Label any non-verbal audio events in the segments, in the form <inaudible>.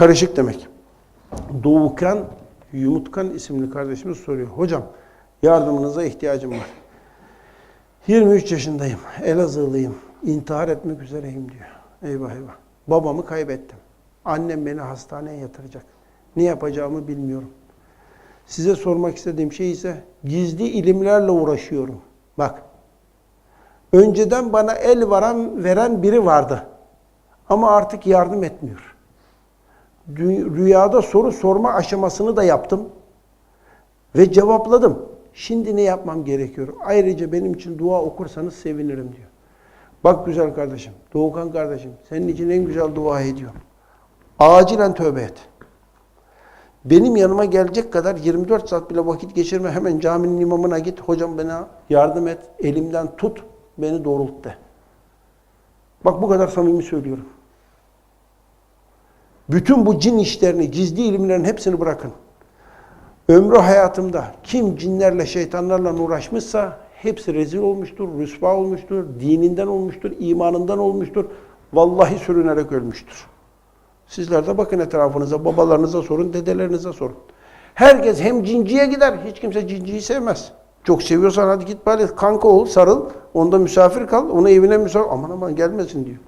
karışık demek. Doğukan Yumutkan isimli kardeşimiz soruyor. Hocam yardımınıza ihtiyacım var. 23 yaşındayım. Elazığlıyım. İntihar etmek üzereyim diyor. Eyvah eyvah. Babamı kaybettim. Annem beni hastaneye yatıracak. Ne yapacağımı bilmiyorum. Size sormak istediğim şey ise gizli ilimlerle uğraşıyorum. Bak. Önceden bana el varan, veren biri vardı. Ama artık yardım etmiyor. Rüyada soru sorma aşamasını da yaptım. Ve cevapladım. Şimdi ne yapmam gerekiyor? Ayrıca benim için dua okursanız sevinirim diyor. Bak güzel kardeşim, Doğukan kardeşim, senin için en güzel dua ediyorum. Acilen tövbe et. Benim yanıma gelecek kadar 24 saat bile vakit geçirme. Hemen caminin imamına git. Hocam bana yardım et. Elimden tut. Beni doğrult de. Bak bu kadar samimi söylüyorum. Bütün bu cin işlerini, gizli ilimlerin hepsini bırakın. Ömrü hayatımda kim cinlerle, şeytanlarla uğraşmışsa hepsi rezil olmuştur, rüsva olmuştur, dininden olmuştur, imanından olmuştur. Vallahi sürünerek ölmüştür. Sizler de bakın etrafınıza, babalarınıza sorun, dedelerinize sorun. Herkes hem cinciye gider, hiç kimse cinciyi sevmez. Çok seviyorsan hadi git bari kanka ol, sarıl, onda misafir kal, onu evine misafir, aman aman gelmesin diyor.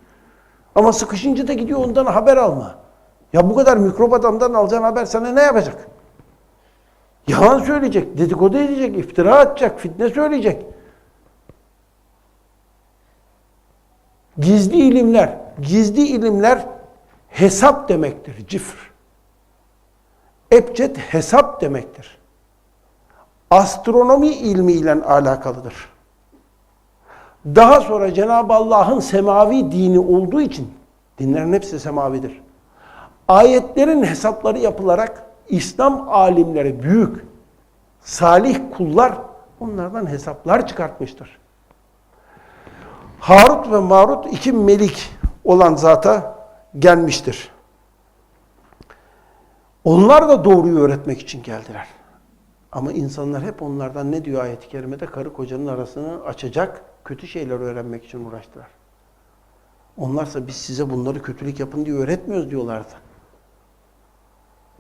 Ama sıkışınca da gidiyor ondan haber alma. Ya bu kadar mikrop adamdan alacağın haber sana ne yapacak? Yalan söyleyecek, dedikodu edecek, iftira atacak, fitne söyleyecek. Gizli ilimler, gizli ilimler hesap demektir, cifr. Ebced hesap demektir. Astronomi ilmiyle alakalıdır. Daha sonra Cenab-ı Allah'ın semavi dini olduğu için, dinlerin hepsi semavidir. Ayetlerin hesapları yapılarak İslam alimleri büyük, salih kullar onlardan hesaplar çıkartmıştır. Harut ve Marut iki melik olan zata gelmiştir. Onlar da doğruyu öğretmek için geldiler. Ama insanlar hep onlardan ne diyor ayet-i kerimede? Karı kocanın arasını açacak kötü şeyler öğrenmek için uğraştılar. Onlarsa biz size bunları kötülük yapın diye öğretmiyoruz diyorlardı.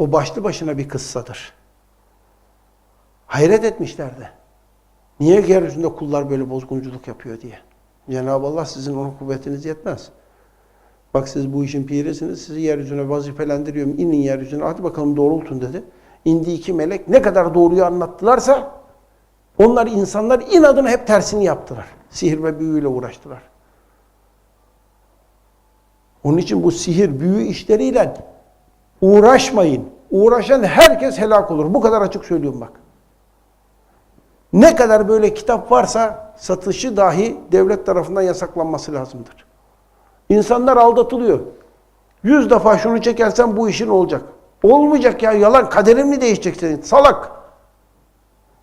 O başlı başına bir kıssadır. Hayret etmişlerdi. Niye yeryüzünde kullar böyle bozgunculuk yapıyor diye. Cenab-ı Allah sizin onun kuvvetiniz yetmez. Bak siz bu işin pirisiniz, sizi yeryüzüne vazifelendiriyorum, inin yeryüzüne, hadi bakalım doğrultun dedi. İndi iki melek ne kadar doğruyu anlattılarsa, onlar insanlar inadına hep tersini yaptılar. Sihir ve büyüyle uğraştılar. Onun için bu sihir, büyü işleriyle uğraşmayın. Uğraşan herkes helak olur. Bu kadar açık söylüyorum bak. Ne kadar böyle kitap varsa satışı dahi devlet tarafından yasaklanması lazımdır. İnsanlar aldatılıyor. Yüz defa şunu çekersen bu işin olacak. Olmayacak ya yalan. Kaderin mi değişecek senin? Salak.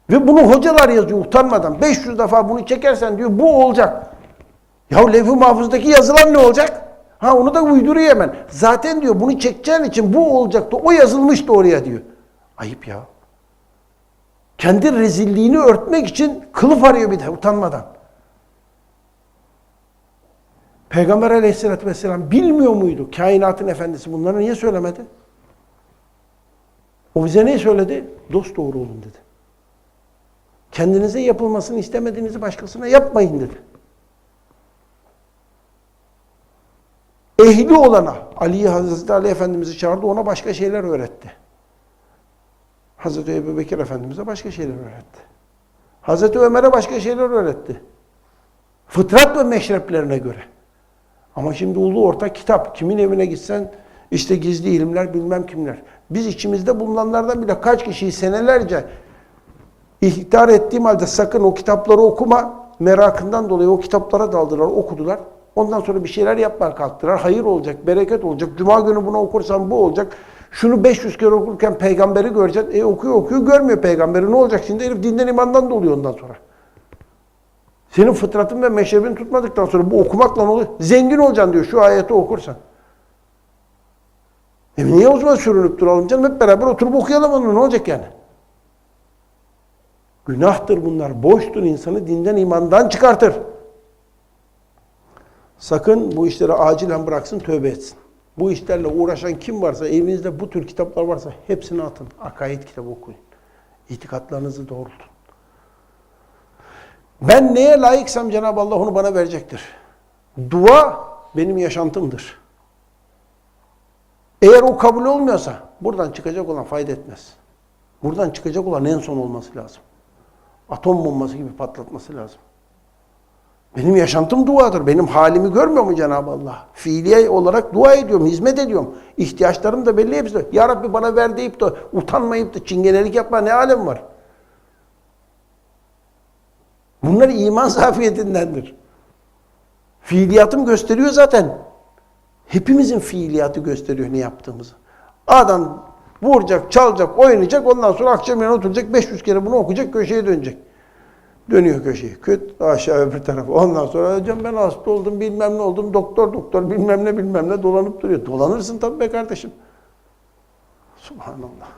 Ve bunu hocalar yazıyor utanmadan. 500 defa bunu çekersen diyor bu olacak. Ya levh-i mahfuzdaki yazılan ne olacak? Ha onu da uyduruyor hemen. Zaten diyor bunu çekeceğin için bu olacaktı. O yazılmıştı oraya diyor. Ayıp ya. Kendi rezilliğini örtmek için kılıf arıyor bir de utanmadan. Peygamber aleyhissalatü vesselam bilmiyor muydu kainatın efendisi bunları niye söylemedi? O bize ne söyledi? Dost doğru olun dedi. Kendinize yapılmasını istemediğinizi başkasına yapmayın dedi. Ehli olana, Ali'yi Hazreti Ali Efendimiz'i çağırdı, ona başka şeyler öğretti. Hazreti Ebu Bekir Efendimiz'e başka şeyler öğretti. Hazreti Ömer'e başka şeyler öğretti. Fıtrat ve meşreplerine göre. Ama şimdi ulu ortak kitap. Kimin evine gitsen işte gizli ilimler bilmem kimler. Biz içimizde bulunanlardan bile kaç kişiyi senelerce ihtar ettiğim halde sakın o kitapları okuma merakından dolayı o kitaplara daldılar, okudular. Ondan sonra bir şeyler yapmaya kalktılar. Hayır olacak, bereket olacak. Cuma günü bunu okursan bu olacak. Şunu 500 kere okurken peygamberi göreceksin. E okuyor okuyor görmüyor peygamberi. Ne olacak şimdi? Herif dinden imandan doluyor ondan sonra. Senin fıtratın ve meşrebini tutmadıktan sonra bu okumakla ne oluyor? Zengin olacaksın diyor şu ayeti okursan. E niye o zaman sürünüp duralım canım? Hep beraber oturup okuyalım onu. Ne olacak yani? Günahtır bunlar. Boştur insanı dinden imandan çıkartır. Sakın bu işleri acilen bıraksın, tövbe etsin. Bu işlerle uğraşan kim varsa, evinizde bu tür kitaplar varsa hepsini atın. Akaid kitabı okuyun. İtikatlarınızı doğrultun. Ben neye layıksam Cenab-ı Allah onu bana verecektir. Dua benim yaşantımdır. Eğer o kabul olmuyorsa buradan çıkacak olan fayda etmez. Buradan çıkacak olan en son olması lazım. Atom bombası gibi patlatması lazım. Benim yaşantım duadır. Benim halimi görmüyor mu Cenab-ı Allah? Fiiliye olarak dua ediyorum, hizmet ediyorum. İhtiyaçlarım da belli hepsi. Ya Rabbi bana ver deyip de utanmayıp da çingenelik yapma ne alem var? Bunlar iman <laughs> zafiyetindendir. Fiiliyatım gösteriyor zaten. Hepimizin fiiliyatı gösteriyor ne yaptığımızı. Adam vuracak, çalacak, oynayacak, ondan sonra akşam yanına oturacak, 500 kere bunu okuyacak, köşeye dönecek. Dönüyor köşeyi. Küt aşağı öbür tarafa. Ondan sonra hocam ben hasta oldum, bilmem ne oldum, doktor doktor bilmem ne bilmem ne dolanıp duruyor. Dolanırsın tabii be kardeşim. Subhanallah.